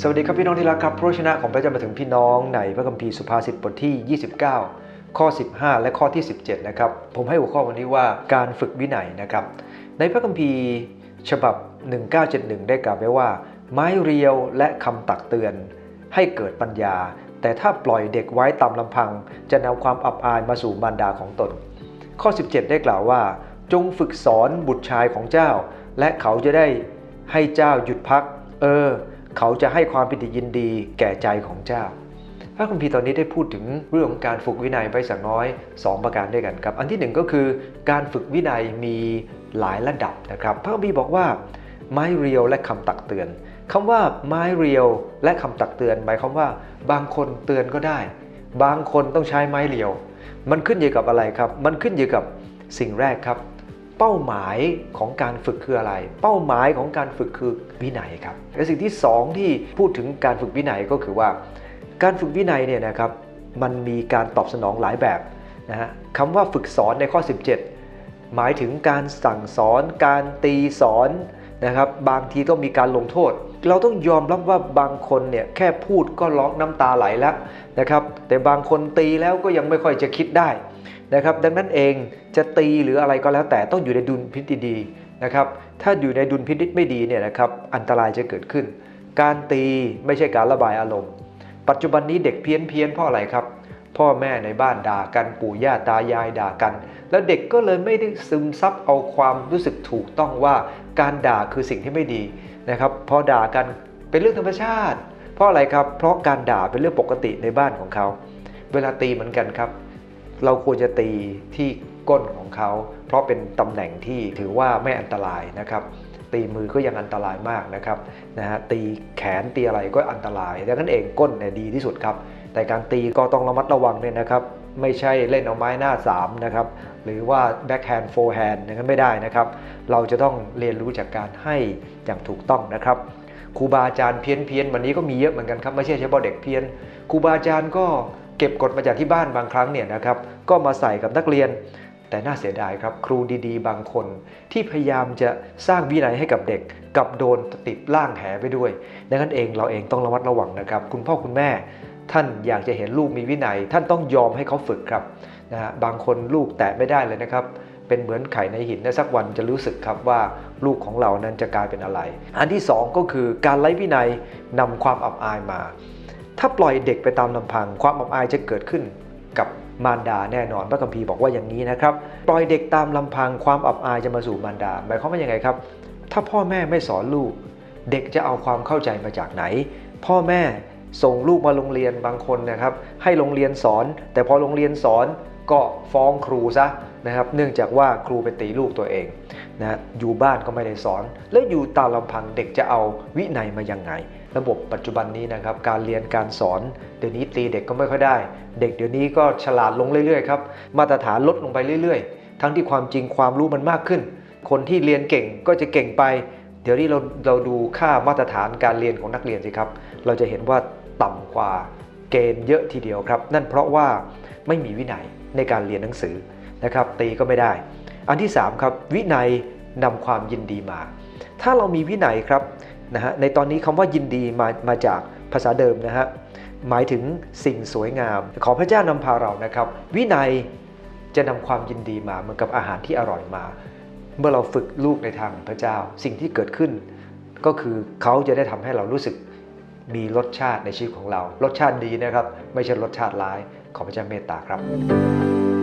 สวัสดีครับพี่น้องที่รักครับพระวจนะของพระเจ้ามาถึงพี่น้องในพระคัมภีร์สุภาษิตบทที่ 29 ข้อ 15 และข้อที่ 17 นะครับ ผมให้หัวข้อวันนี้ว่าการฝึกวินัยนะครับ ในพระคัมภีร์ฉบับ 1971 ได้กล่าวไว้ว่า ไม้เรียวและคำตักเตือน ให้เกิดปัญญา แต่ถ้าปล่อยเด็กไว้ตามลำพัง จะนำความอับอายมาสู่มารดาของตน ข้อ 17 ได้กล่าวว่า จงฝึกสอนบุตรชายของเจ้า และเขาจะได้ให้เจ้าหยุดพัก เออ เขาจะให้ความปิติยินดีแก่ใจของเจ้า พระคัมภีร์ตอนนี้ได้พูดถึงเรื่องของการฝึกวินัยไปสักน้อย 2 ประการด้วยกันครับ อันที่หนึ่งก็คือการฝึกวินัยมีหลายระดับนะครับ พระคัมภีร์บอกว่า ไม้เรียวและคำตักเตือนคำว่าไม้เรียวและคำตักเตือนหมายความว่า บางคนเตือนก็ได้ บางคนต้องใช้ไม้เรียว มันขึ้นอยู่กับอะไรครับ มันขึ้นอยู่กับสิ่งแรกครับ เป้าหมายของการฝึกคืออะไร เป้าหมายของการฝึกคือวินัยครับและสิ่งที่สองที่พูดถึงการฝึกวินัยก็คือว่า การฝึกวินัยเนี่ยนะครับมันมีการตอบสนองหลายแบบนะฮะคำว่าฝึกสอนในข้อ 17 หมายถึงการสั่งสอน การตีสอนนะครับบางทีต้องมีการลงโทษ เราต้องยอมรับว่าบางคนเนี่ยแค่พูดก็ร้องน้ำตาไหลแล้วนะครับ แต่บางคนตีแล้วก็ยังไม่ค่อยจะคิดได้นะครับ ดังนั้นเองจะตีหรืออะไรก็แล้วแต่ต้องอยู่ในดุลพินิจดีนะครับ ถ้าอยู่ในดุลพินิจไม่ดีเนี่ยนะครับอันตรายจะเกิดขึ้น การตีไม่ใช่การระบายอารมณ์ ปัจจุบันนี้เด็กเพี้ยนเพี้ยนเพราะอะไรครับพ่อแม่ในบ้านด่ากันปู่ย่าตายายด่ากัน แล้วเด็กก็เลยไม่ได้ซึมซับเอาความรู้สึกถูกต้องว่าการด่าคือสิ่งที่ไม่ดี นะครับพอด่ากันเป็นเรื่องธรรมชาติ เพราะอะไรครับเพราะการด่าเป็นเรื่องปกติในบ้านของเขา เวลาตีเหมือนกันครับ เราควรจะตีที่ก้นของเขา เพราะเป็นตำแหน่งที่ถือว่าไม่อันตรายนะครับ ตีมือก็ยังอันตรายมากนะครับนะฮะตีแขนตีอะไรก็อันตรายดังนั้นเองก้นเนี่ยดีที่สุดครับ แต่การตีก็ต้องระมัดระวังเนี่ยนะครับ ไม่ใช่เล่นเอาไม้หน้า3นะครับหรือว่าแบ็คแฮนด์โฟร์แฮนด์นะครับไม่ได้นะครับ เราจะต้องเรียนรู้จากการให้อย่างถูกต้องนะครับครูบาอาจารย์เพี้ยนเพียนวันนี้ก็มีเยอะเหมือนกันครับไม่ใช่เฉพาะเด็กเพี้ยนครูบาอาจารย์ก็เก็บกฎมาจากที่บ้านบางครั้งเนี่ยนะครับก็มาใส่กับนักเรียน แต่น่าเสียดายครับครูดีๆ บางคนที่พยายามจะสร้างวินัยให้กับเด็กกับโดนติดล่างแหไปด้วยดังนั้นเองเราเองต้องระมัดระวังนะครับ คุณพ่อคุณแม่ ท่านอยากจะเห็นลูกมีวินัย ท่านต้องยอมให้เขาฝึกครับนะฮะบางคนลูกแตะไม่ได้เลยนะครับ เป็นเหมือนไข่ในหินและสักวันจะรู้สึกครับว่าลูกของเรานั้นจะกลายเป็นอะไร อันที่สองก็คือการไร้วินัยนำความอับอายมา ถ้าปล่อยเด็กไปตามลำพัง ความอับอายจะเกิดขึ้นกับมารดาแน่นอนพระคัมภีร์บอกว่าอย่างนี้นะครับ ปล่อยเด็กตามลำพังความอับอายจะมาสู่มารดา หมายความว่ายังไงครับ ถ้าพ่อแม่ไม่สอนลูก เด็กจะเอาความเข้าใจมาจากไหน พ่อแม่ ส่งลูกมาโรงเรียนบางคนนะครับ ให้โรงเรียนสอน แต่พอโรงเรียนสอนก็ฟ้องครูซะนะครับ เนื่องจากว่าครูไปตีลูกตัวเองนะอยู่บ้านก็ไม่ได้สอน แล้วอยู่ตามลำพังเด็กจะเอาวินัยมายังไง ระบบปัจจุบันนี้นะครับ การเรียนการสอนเดี๋ยวนี้ตีเด็กก็ไม่ค่อยได้ เด็กเดี๋ยวนี้ก็ฉลาดลงเรื่อยๆครับมาตรฐานลดลงไปเรื่อย ๆ ทั้งที่ความจริงความรู้มันมากขึ้น คนที่เรียนเก่งก็จะเก่งไป เดี๋ยวนี้เราเราดูค่ามาตรฐานการเรียนของนักเรียนสิครับ เราจะเห็นว่าต่ำกว่าเกณฑ์เยอะทีเดียวครับ นั่นเพราะว่าไม่มีวินัยในการเรียนหนังสือนะครับตีก็ไม่ได้ อันที่สามครับวินัยนำความยินดีมา ถ้าเรามีวินัยครับนะฮะในตอนนี้คำว่ายินดีมามาจากภาษาเดิมนะฮะหมายถึงสิ่งสวยงาม ขอพระเจ้านำพาเรานะครับ วินัยจะนำความยินดีมาเหมือนกับอาหารที่อร่อยมา เมื่อเราฝึกลูกในทางพระเจ้า สิ่งที่เกิดขึ้น ก็คือเขาจะได้ทำให้เรารู้สึกมีรสชาติในชีวิตของเรา รสชาติดีนะครับ ไม่ใช่รสชาติร้าย ขอพระเจ้าเมตตาครับ